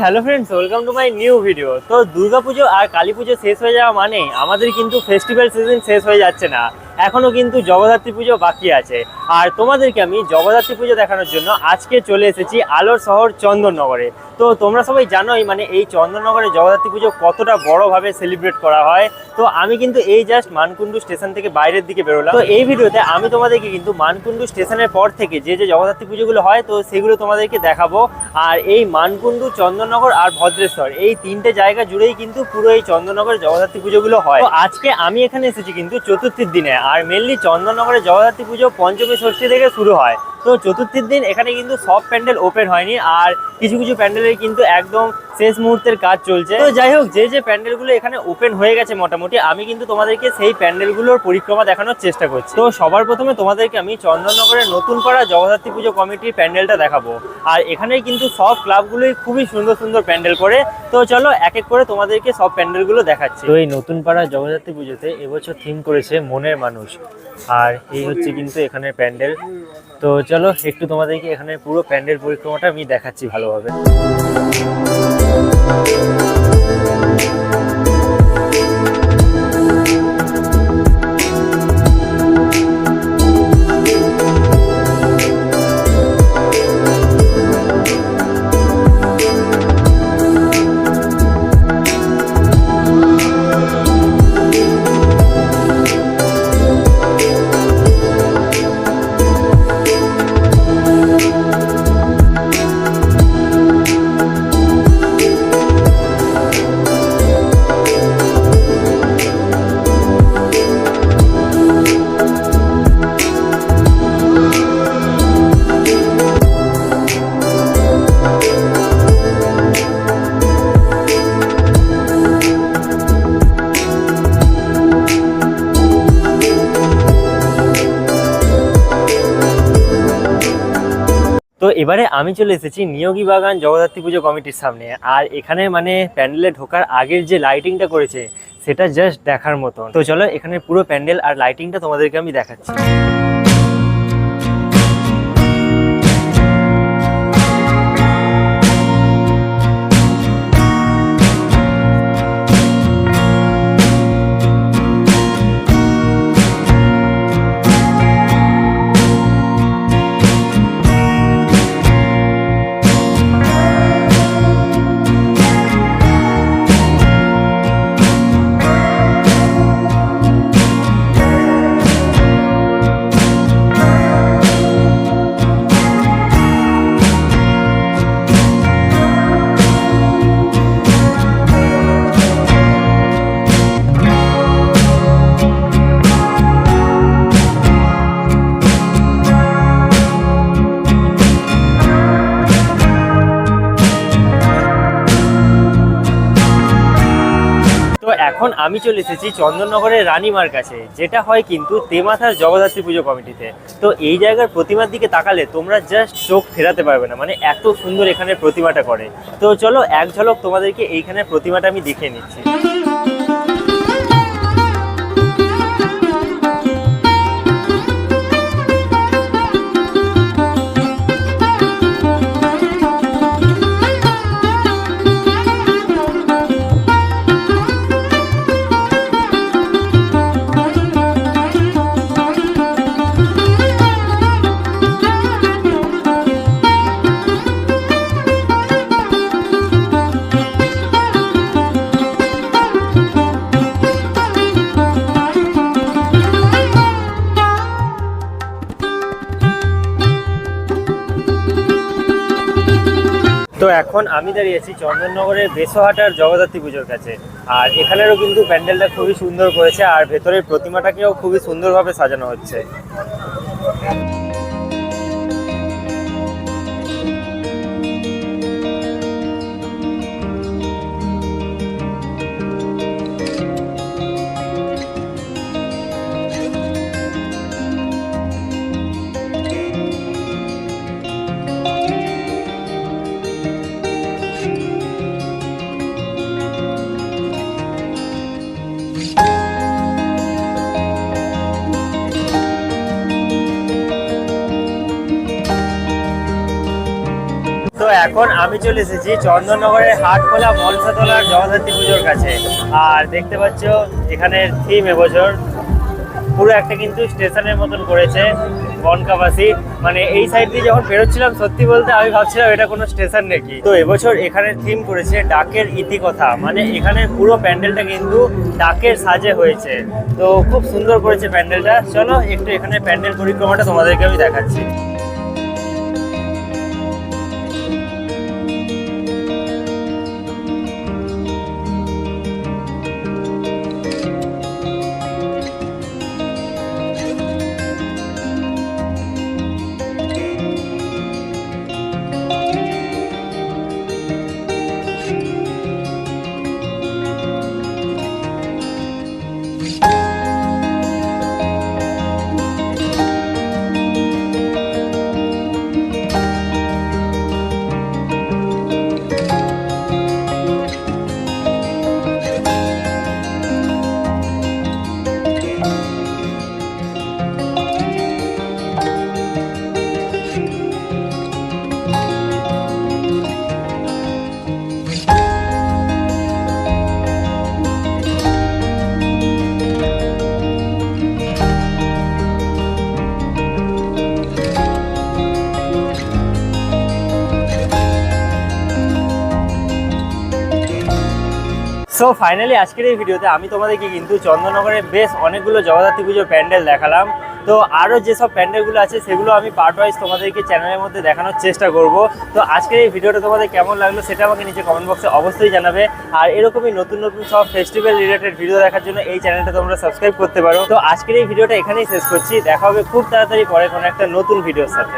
Hello friends welcome to my new video তো দুর্গাপুজো আর কালী পুজো শেষ হয়ে যাওয়া মানে আমাদের কিন্তু ফেস্টিভ্যাল সিজন শেষ হয়ে যাচ্ছে না। এখনও কিন্তু জগদ্ধাত্রী পুজো বাকি আছে। আর তোমাদেরকে আমি জগদ্ধাত্রী পুজো দেখানোর জন্য আজকে চলে এসেছি আলোর শহর চন্দননগরে। তো তোমরা সবাই জানোই মানে এই চন্দননগরে জগদ্ধাত্রী পুজো কতটা বড়ভাবে সেলিব্রেট করা হয়। তো আমি কিন্তু এই জাস্ট মানকুণ্ডু স্টেশন থেকে বাইরের দিকে বেরোলাম। তো এই ভিডিওতে আমি তোমাদেরকে কিন্তু মানকুণ্ডু স্টেশনের পর থেকে যে যে জগদ্ধাত্রী পুজোগুলো হয়, তো সেগুলো তোমাদেরকে দেখাবো। আর এই মানকুণ্ডু, চন্দননগর আর ভদ্রেশ্বর, এই তিনটে জায়গা জুড়েই কিন্তু পুরো এই চন্দননগরে জগদ্ধাত্রী পুজোগুলো হয়। তো আজকে আমি এখানে এসেছি কিন্তু চতুর্থীর দিনে, আর মেনলি চন্দননগরে জগদ্ধাত্রী পুজো পঞ্চমী ষষ্ঠী থেকে শুরু হয়। তো চতুর্থীর দিন এখানে কিন্তু সব প্যান্ডেল ওপেন হয়নি আর কিছু কিছু প্যান্ডেলের কিন্তু একদম শেষ মুহূর্তের কাজ চলছে। তো যাই হোক, যে যে প্যান্ডেলগুলো এখানে ওপেন হয়ে গেছে মোটামুটি, আমি কিন্তু তোমাদেরকে সেই প্যান্ডেলগুলোর পরিক্রমা দেখানোর চেষ্টা করছি। তো সবার প্রথমে তোমাদেরকে আমি চন্দননগরের নতুন করা জগদ্ধাত্রী পুজো কমিটির প্যান্ডেলটা দেখাবো। আর এখানে কিন্তু সব ক্লাবগুলোই খুবই সুন্দর সুন্দর প্যান্ডেল করে। তো চলো এক এক করে তোমাদেরকে সব প্যান্ডেলগুলো দেখাচ্ছি। তো এই নতুন পাড়া জগদ্ধাত্রী পুজোতে এবছর থিম করেছে মনের মানুষ। আর এই হচ্ছে কিন্তু এখানের প্যান্ডেল। তো চলো একটু তোমাদেরকে এখানে পুরো প্যান্ডেল পরিক্রমাটা আমি দেখাচ্ছি ভালোভাবে। তো এবারে আমি চলে এসেছি নিয়োগী বাগান জগদ্ধাত্রী পুজো কমিটির সামনে। আর এখানে মানে প্যান্ডেলে ঢোকার আগের যে লাইটিংটা করেছে, সেটা জাস্ট দেখার মতন। তো চলো এখানে পুরো প্যান্ডেল আর লাইটিংটা তোমাদেরকে আমি দেখাচ্ছি। এখন আমি চলে এসেছি চন্দননগরের রানীমার কাছে, যেটা হয় কিন্তু তেমাথার জগদ্ধাত্রী পুজো কমিটিতে। তো এই জায়গার প্রতিমার দিকে তাকালে তোমরা জাস্ট চোখ ফেরাতে পারবে না মানে এত সুন্দর এখানে প্রতিমাটা করে। তো চলো, এক ঝলক তোমাদেরকে এইখানে প্রতিমাটা আমি দেখে নিচ্ছি। তো এখন আমি দাঁড়িয়ে আছি চন্দননগরের বেসহাটার জগদ্ধাত্রী পুজোর কাছে। আর এখানেরও কিন্তু প্যান্ডেলটা খুবই সুন্দর করেছে, আর ভেতরের প্রতিমাটাকেও খুবই সুন্দরভাবে সাজানো হচ্ছে। এখন আমি চলে এসেছি চন্দননগরের হাটখোলা মনসাতলার জগদ্ধাত্রী পুজোর কাছে। আর দেখতে পাচ্ছ এখানের থিম এবছর পুরো একটা কিন্তু স্টেশনের মতন করেছে বনকাবাসী। মানে এই সাইড দিয়ে যখন বেরোচ্ছিলাম, সত্যি বলতে আমি ভাবছিলাম এটা কোনো স্টেশন নাকি। তো এবছর এখানে থিম করেছে ডাকের ইতিকথা। মানে এখানে পুরো প্যান্ডেলটা কিন্তু ডাকের সাজে হয়েছে। তো খুব সুন্দর করেছে প্যান্ডেলটা। চলো, একটু এখানে প্যান্ডেল পরিক্রমাটা তোমাদেরকে আমি দেখাচ্ছি। সো ফাইনালি আজকের এই ভিডিওতে আমি তোমাদেরকে কিন্তু চন্দননগরের বেশ অনেকগুলো জগদ্ধাত্রী পুজোর প্যান্ডেল দেখালাম। তো আরও যেসব প্যান্ডেলগুলো আছে, সেগুলো আমি পার্ট ওয়াইজ তোমাদেরকে চ্যানেলের মধ্যে দেখানোর চেষ্টা করব। তো আজকের এই ভিডিওটা তোমাদের কেমন লাগল সেটা আমাকে নিচে কমেন্ট বক্সে অবশ্যই জানাবে। আর এরকমই নতুন নতুন সব ফেস্টিভ্যাল রিলেটেড ভিডিও দেখার জন্য এই চ্যানেলটা তোমরা সাবস্ক্রাইব করতে পারো। তো আজকের এই ভিডিওটা এখানেই শেষ করছি। দেখা হবে খুব তাড়াতাড়ি পরে কোনো একটা নতুন ভিডিওর সাথে।